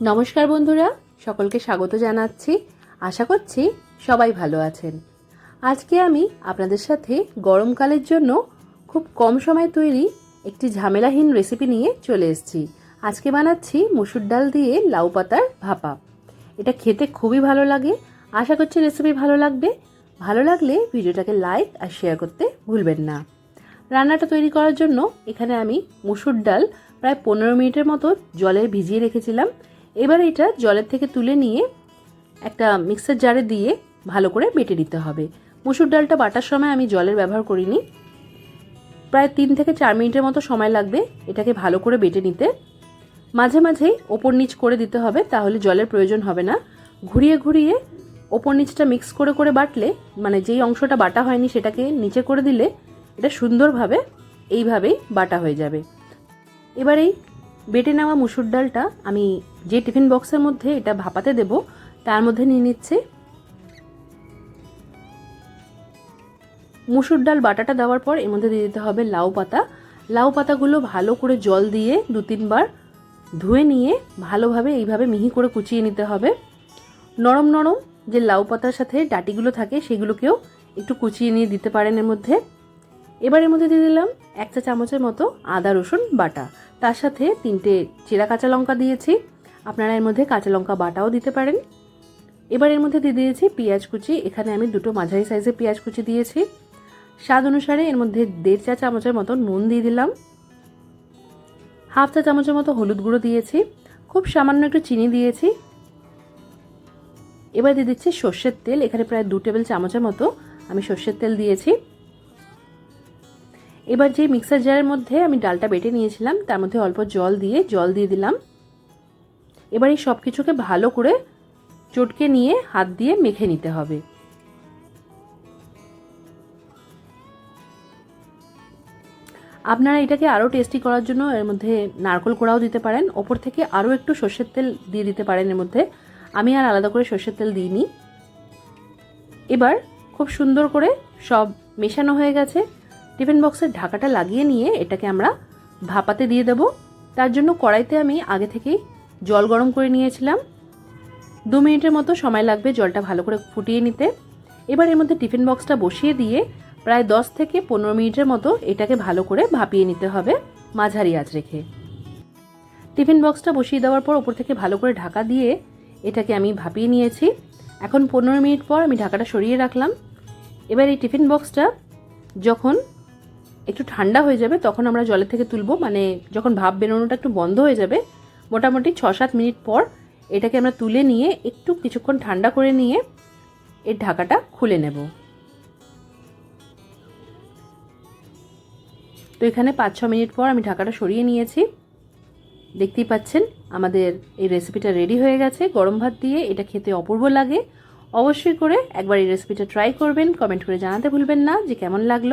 নমস্কার বন্ধুরা, সকলকে স্বাগত জানাচ্ছি। আশা করছি সবাই ভালো আছেন। আজকে আমি আপনাদের সাথে গরমকালের জন্য খুব কম সময় তৈরি একটি ঝামেলাহীন রেসিপি নিয়ে চলে এসেছি। আজকে বানাচ্ছি মুসুর ডাল দিয়ে লাউ পাতার ভাপা। এটা খেতে খুবই ভালো লাগে। আশা করছি রেসিপি ভালো লাগবে। ভালো লাগলে ভিডিওটাকে লাইক আর শেয়ার করতে ভুলবেন না। রান্নাটা তৈরি করার জন্য এখানে আমি মুসুর ডাল প্রায় পনেরো মিনিটের মতো জলে ভিজিয়ে রেখেছিলাম। এবার এটা জলের থেকে তুলে নিয়ে একটা মিক্সার জারে দিয়ে ভালো করে বেটে নিতে হবে। মুসুর ডালটা বাটার সময় আমি জলের ব্যবহার করিনি। প্রায় তিন থেকে চার মিনিটের মতো সময় লাগবে এটাকে ভালো করে বেটে নিতে। মাঝে মাঝেই ওপর নিচ করে দিতে হবে, তাহলে জলের প্রয়োজন হবে না। ঘুরিয়ে ঘুরিয়ে ওপর নিচটা মিক্স করে করে বাটলে মানে যেই অংশটা বাটা হয়নি সেটাকে নিচে করে দিলে এটা সুন্দরভাবে এইভাবেই বাটা হয়ে যাবে। এবার এই বেটে নেওয়া মুসুর ডালটা আমি যে টিফিন বক্সের মধ্যে এটা ভাপাতে দেব, তার মধ্যে নিয়ে নিচ্ছে। মুসুর ডাল বাটাটা দেওয়ার পর এর মধ্যে দিয়ে দিতে হবে লাউ পাতা। লাউ পাতাগুলো ভালো করে জল দিয়ে দু তিনবার ধুয়ে নিয়ে ভালোভাবে এইভাবে মিহি করে কুচিয়ে নিতে হবে। নরম নরম যে লাউ পাতার সাথে ডাটিগুলো থাকে সেগুলোকেও একটু কুচিয়ে নিয়ে দিতে পারেন এর মধ্যে। এবার এর মধ্যে দিয়ে দিলাম এক চা চামচের মতো আদা, রসুন বাটা। তার সাথে তিনটে চেরা কাঁচা লঙ্কা দিয়েছি। আপনারা এর মধ্যে কাঁচা লঙ্কা বাটাও দিতে পারেন। এবার এর মধ্যে দিয়ে দিয়েছি পেঁয়াজ কুচি। এখানে আমি দুটো মাঝারি সাইজের পেঁয়াজ কুচি দিয়েছি। স্বাদ অনুসারে এর মধ্যে দেড় চা চামচের মতো নুন দিয়ে দিলাম। হাফ চা চামচের মতো হলুদ গুঁড়ো দিয়েছি। খুব সামান্য একটু চিনি দিয়েছি। এবার দিয়ে দিচ্ছি সর্ষের তেল। এখানে প্রায় দু টেবিল চামচের মতো আমি সর্ষের তেল দিয়েছি। এবার যে মিক্সার জারের মধ্যে আমি ডালটা বেটে নিয়েছিলাম, তার মধ্যে অল্প জল দিয়ে জল দিয়ে দিলাম। এবার এই সব কিছুকে ভালো করে চটকে নিয়ে হাত দিয়ে মেখে নিতে হবে। আপনারা এটাকে আরও টেস্টি করার জন্য এর মধ্যে নারকল কোড়াও দিতে পারেন। ওপর থেকে আরও একটু সর্ষের তেল দিয়ে দিতে পারেন এর মধ্যে। আমি আর আলাদা করে সর্ষের তেল দিইনি। এবার খুব সুন্দর করে সব মেশানো হয়ে গেছে। টিফিন বক্সের ঢাকাটা লাগিয়ে নিয়ে এটাকে আমরা ভাপাতে দিয়ে দেব। তার জন্য কড়াইতে আমি আগে থেকেই জল গরম করে নিয়েছিলাম। দু মিনিটের মতো সময় লাগবে জলটা ভালো করে ফুটিয়ে নিতে। এবার এর মধ্যে টিফিন বক্সটা বসিয়ে দিয়ে প্রায় দশ থেকে পনেরো মিনিটের মতো এটাকে ভালো করে ভাপিয়ে নিতে হবে মাঝারি আঁচ রেখে। টিফিন বক্সটা বসিয়ে দেওয়ার পর ওপর থেকে ভালো করে ঢাকা দিয়ে এটাকে আমি ভাপিয়ে নিয়েছি। এখন পনেরো মিনিট পর আমি ঢাকাটা সরিয়ে রাখলাম। এবার এই টিফিন বক্সটা যখন একটু ঠান্ডা হয়ে যাবে, তখন আমরা জলের থেকে তুলবো। মানে যখন ভাপ বেরোনোটা একটু বন্ধ হয়ে যাবে, মোটামুটি ছ সাত মিনিট পর এটাকে আমরা তুলে নিয়ে একটু কিছুক্ষণ ঠান্ডা করে নিয়ে এর ঢাকাটা খুলে নেব। তো এখানে পাঁচ ছ মিনিট পর আমি ঢাকাটা সরিয়ে নিয়েছি। দেখতেই পাচ্ছেন, আমাদের এই রেসিপিটা রেডি হয়ে গেছে। গরম ভাত দিয়ে এটা খেতে অপূর্ব লাগে। অবশ্যই করে একবার এই রেসিপিটা ট্রাই করবেন। কমেন্ট করে জানাতে ভুলবেন না যে কেমন লাগল।